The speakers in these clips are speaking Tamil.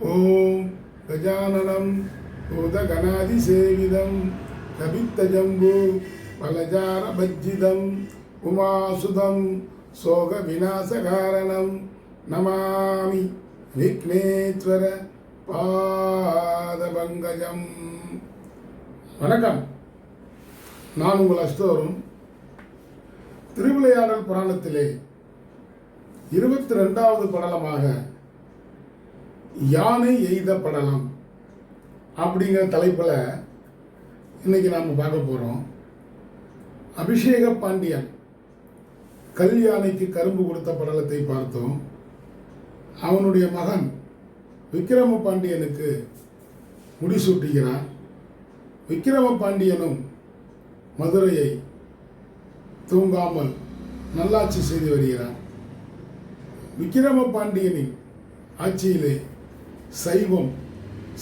ஓம் கஜானனம் உத கணாதி சேவிதம் பூதகணாதிசேவிதம் கபித்தஜம்பு பலஜாரபஜ்ஜிதம் உமாசுதம் சோக விநாசகாரணம் நமாமி விக்னேஸ்வர பாதபங்கஜம் வணக்கம். நான் உங்கள் அஸ்தோரும். திருவிளையாடல் புராணத்திலே இருபத்தி ரெண்டாவது படலமாக யானை எய்த படலம் அப்படிங்கிற தலைப்பில் இன்னைக்கு நாம் பார்க்க போகிறோம் அபிஷேக பாண்டியன் கல் யானைக்கு கரும்பு கொடுத்த படலத்தை பார்த்தோம். அவனுடைய மகன் விக்கிரம பாண்டியனுக்கு முடிசூட்டுகிறான். விக்கிரம பாண்டியனும் மதுரையை தூங்காமல் நல்லாட்சி செய்து வருகிறான். விக்கிரம பாண்டியனின் ஆட்சியிலே சைவம்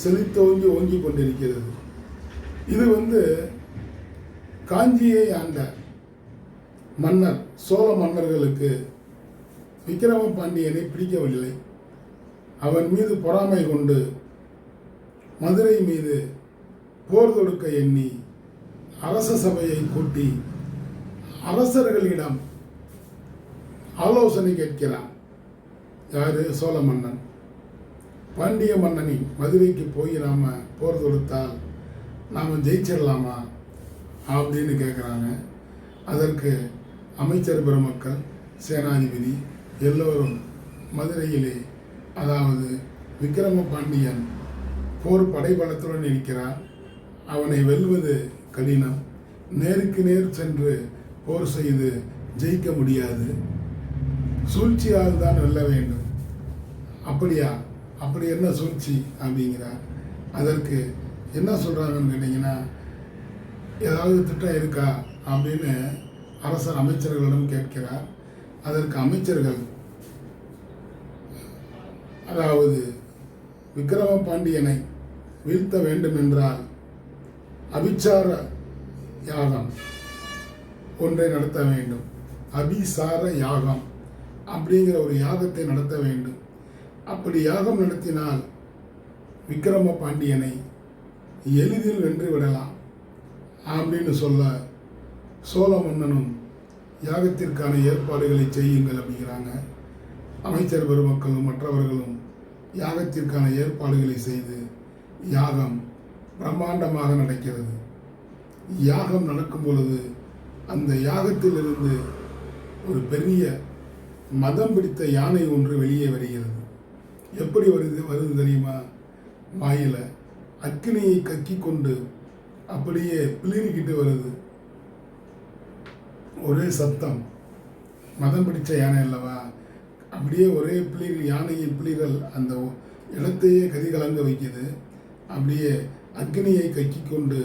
செழித்தோங்கி ஓங்கி கொண்டிருக்கிறது. இது வந்து காஞ்சியை ஆண்ட மன்னர் சோழ மன்னர்களுக்கு விக்கிரம பாண்டியனை பிடிக்கவில்லை. அவன் மீது பொறாமை கொண்டு மதுரை மீது போர் தொடுக்க எண்ணி அரச சபையை கூட்டி அரசர்களிடம் ஆலோசனை கேட்கிறான். யாரு? சோழ மன்னன். பாண்டிய மன்னனின் மதுரைக்கு போய் நாம் போர் தொடுத்தால் நாம் ஜெயிச்சிடலாமா அப்படின்னு கேட்குறாங்க அதற்கு அமைச்சர் பெருமக்கள் சேனாதிபதி எல்லோரும் மதுரையிலே அதாவது விக்கிரம பாண்டியன் போர் படைபலத்துடன் இருக்கிறார். அவனை வெல்வது கடினம். நேருக்கு நேர் சென்று போர் செய்து ஜெயிக்க முடியாது. சூழ்ச்சியால் தான் வெல்ல வேண்டும். அப்படியா? அப்படி என்ன சூழ்ச்சி அப்படிங்கிறார். அதற்கு என்ன சொல்கிறாங்கன்னு கேட்டிங்கன்னா ஏதாவது திட்டம் இருக்கா அப்படின்னு அரசர் அமைச்சர்களிடம் கேட்கிறார். அதற்கு அமைச்சர்கள் அதாவது விக்கிரம பாண்டியனை வீழ்த்த வேண்டும் என்றால் அபிச்சார யாகம் ஒன்றை நடத்த வேண்டும். அபிசார யாகம் அப்படிங்கிற ஒரு யாகத்தை நடத்த வேண்டும். அப்படி யாகம் நடத்தினால் விக்ரம பாண்டியனை எளிதில் வென்று விடலாம். அப்படின்னு சொல்ல சோழ மன்னனும் யாகத்திற்கான ஏற்பாடுகளை செய்யுங்கள் அப்படிங்கிறாங்க. அமைச்சர் பெருமக்களும் மற்றவர்களும் யாகத்திற்கான ஏற்பாடுகளை செய்து யாகம் பிரம்மாண்டமாக நடக்கிறது. யாகம் நடக்கும் பொழுது அந்த யாகத்திலிருந்து ஒரு பெரிய மதம் பிடித்த யானை ஒன்று வெளியே வருகிறது. எப்படி வருது வருது தெரியுமா? வாயில் அக்கினியை கக்கி கொண்டு அப்படியே பிளிரிக்கிட்டு வருது. ஒரே சத்தம். மதம் பிடிச்ச யானை அல்லவா? அப்படியே ஒரே பிளிர் யானையின் பிளிரல் அந்த இடத்தையே கதி கலங்க வைக்குது. அப்படியே அக்னியை கக்கி கொண்டு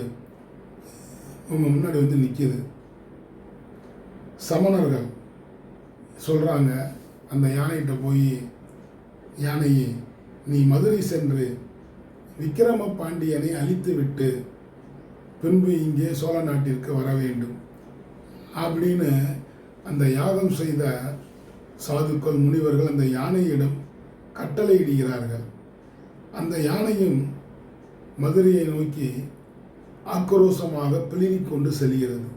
உங்க முன்னாடி வந்து நிற்கிது சமணர்கள் சொல்கிறாங்க அந்த யானைகிட்ட போய் யானையே நீ மதுரை சென்று விக்கிரம பாண்டியனை அழித்துவிட்டு பின்பு இங்கே சோழ நாட்டிற்கு வர வேண்டும். அப்படின்னு அந்த யாகம் செய்த சாதுக்கள் முனிவர்கள் அந்த யானையிடம் கட்டளையிடுகிறார்கள் அந்த யானையும் மதுரையை நோக்கி ஆக்ரோஷமாக பிளினிக் கொண்டு செல்கிறது.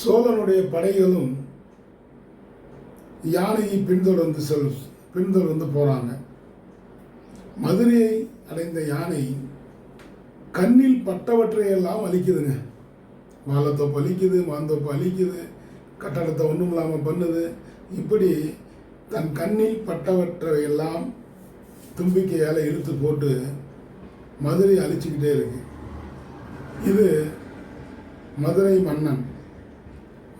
சோழனுடைய படைகளும் யானையை பின்தொடர்ந்து செல் பின்தொடர்ந்து போகிறாங்க மதுரையை அடைந்த யானை கண்ணில் பட்டவற்றை எல்லாம் அழிக்குதுங்க. வாழத்தோப்பு அழிக்குது மாந்தோப்பு அழிக்குது கட்டடத்தை ஒன்றும் இல்லாமல் பண்ணுது. இப்படி தன் கண்ணில் பட்டவற்றை எல்லாம் தும்பிக்கையால் இழுத்து போட்டு மதுரை அழிச்சுக்கிட்டே இருக்கு. இது மதுரை மன்னன்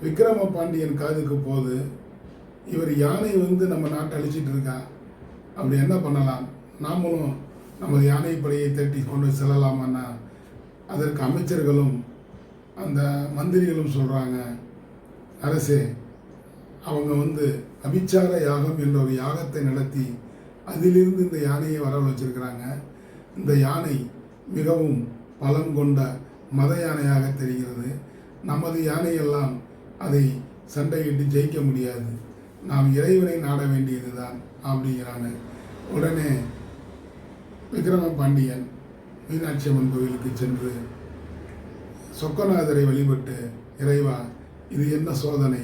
விக்ரம பாண்டியன் காதுக்கு போது இவர் யானை வந்து நம்ம நாட்டை அழிச்சிட்டு இருக்கா? அப்படி என்ன பண்ணலாம்? நாமளும் நமது யானை படையை தட்டி கொண்டு செல்லலாமான்னா அதற்கு அமைச்சர்களும் அந்த மந்திரிகளும் சொல்கிறாங்க அரசே அவங்க வந்து அபிச்சார யாகம் என்ற ஒரு யாகத்தை நடத்தி அதிலிருந்து இந்த யானையை வரவழைச்சிருக்கிறாங்க. இந்த யானை மிகவும் பலம் கொண்ட மத யானையாக தெரிகிறது. நமது யானையெல்லாம் அதை சண்டையிட்டு ஜெயிக்க முடியாது. நாம் இறைவனை நாட வேண்டியதுதான் அப்படிங்கிறாங்க. உடனே விக்ரம பாண்டியன் மீனாட்சி அம்மன் கோவிலுக்கு சென்று சொக்கநாதரை வழிபட்டு இறைவா இது என்ன சோதனை?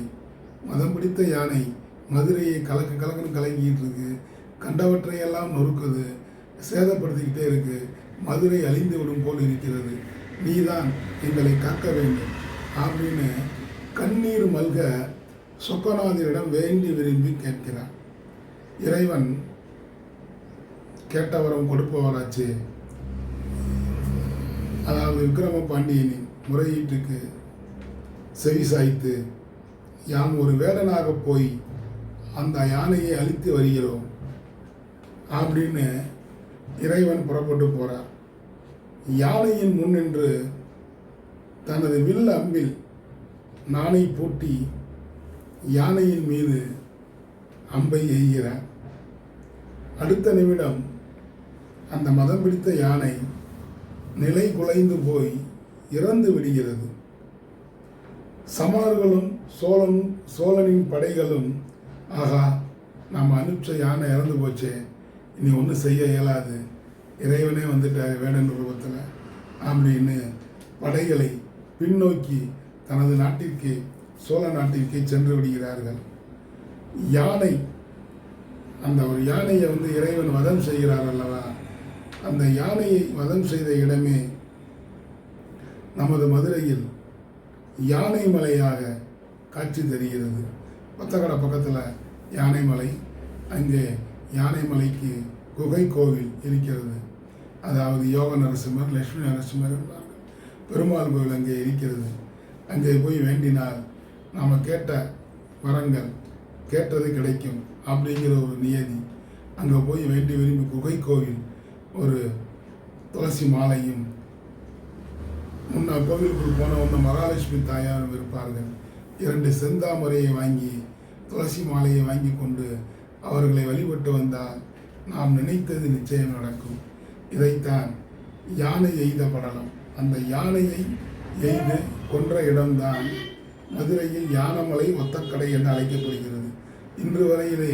மதம் பிடித்த யானை மதுரையை கலக்கு கலக்குன்னு கலங்கிட்டு இருக்கு கண்டவற்றையெல்லாம் நொறுக்குது. சேதப்படுத்திக்கிட்டே இருக்கு. மதுரை அழிந்து விடும் போல் இருக்கிறது. நீதான் எங்களை காக்க வேண்டும். அப்படின்னு கண்ணீர் மல்க சொக்கநாதரிடம் வேண்டி விரும்பி கேட்கிறார். இறைவன் கேட்டவரம் கொடுப்பவராச்சு. அதாவது விக்ரம பாண்டியனின் முறையீட்டுக்கு செவி சாய்த்து யாம் ஒரு வேடனாக போய் அந்த யானையை அழித்து வருகிறோம் அப்படின்னு இறைவன் புறப்பட்டு போகிறார் யானையின் முன் நின்று தனது வில் அம்பில் நானை பூட்டி யானையின் மீது அம்பை எய்கிறார் அடுத்த நிமிடம் அந்த மதம் பிடித்த யானை நிலை குலைந்து போய் இறந்து விடுகிறது. சமணர்களும் சோழன் சோழனின் படைகளும் ஆகா நாம் அனுப்பிச்ச யானை இறந்து போச்சே. இனி ஒன்றும் செய்ய இயலாது. இறைவனே வந்துட்டார் வேடன் ரூபத்தில். அப்படின்னு படைகளை பின்னோக்கி தனது நாட்டிற்கு சோழ நாட்டிற்கு சென்று விடுகிறார்கள். யானை அந்த ஒரு யானையை வந்து இறைவன் வதம் செய்கிறார் அல்லவா? அந்த யானையை வதம் செய்த இடமே நமது மதுரையில் யானை மலையாக காட்சி தெரிகிறது. பத்தகடை பக்கத்தில் யானைமலை அங்கே யானைமலைக்கு குகை கோவில் இருக்கிறது. அதாவது யோக நரசிம்மர் லட்சுமி நரசிம்மர் பெருமாள் கோவில் அங்கே இருக்கிறது. அங்கே போய் வேண்டினால் நாம் கேட்ட வரங்கள் கேட்டது கிடைக்கும் அப்படிங்கிற ஒரு நியதி. அங்கே போய் வேண்டி விரும்பி குகை கோவில் ஒரு துளசி மாலையும் முன்ன கோவிலுக்குள் போன ஒன்று மகாலட்சுமி தாயாரும் இருப்பார்கள். இரண்டு செந்தாமரையை வாங்கி துளசி மாலையை வாங்கி கொண்டு அவர்களை வழிபட்டு வந்தால் நாம் நினைத்தது நிச்சயம் நடக்கும். இதைத்தான் யானை எய்த படலம். அந்த யானையை எய்து கொன்ற இடம்தான் மதுரையில் யானமலை ஒத்தக்கடை என்று அழைக்கப்படுகிறது. இன்று வரையிலே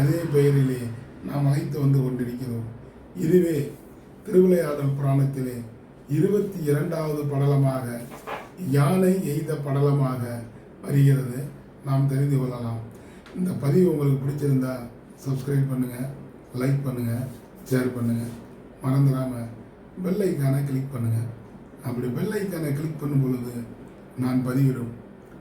அதே பெயரிலே நாம் அழைத்து வந்து கொண்டிருக்கிறோம். இதுவே திருவிளையாடல் புராணத்திலே இருபத்தி இரண்டாவது படலமாக யானை எய்த படலமாக வருகிறது. நாம் தெரிந்து கொள்ளலாம். இந்த பதிவு உங்களுக்கு பிடிச்சிருந்தா சப்ஸ்கிரைப் பண்ணுங்கள் லைக் பண்ணுங்கள் ஷேர் பண்ணுங்கள் மறந்துடாமல் பெல்லைக்கானை கிளிக் பண்ணுங்கள் அப்படி பெல்லைக்கானை கிளிக் பண்ணும் பொழுது நான் பதிவிடும்.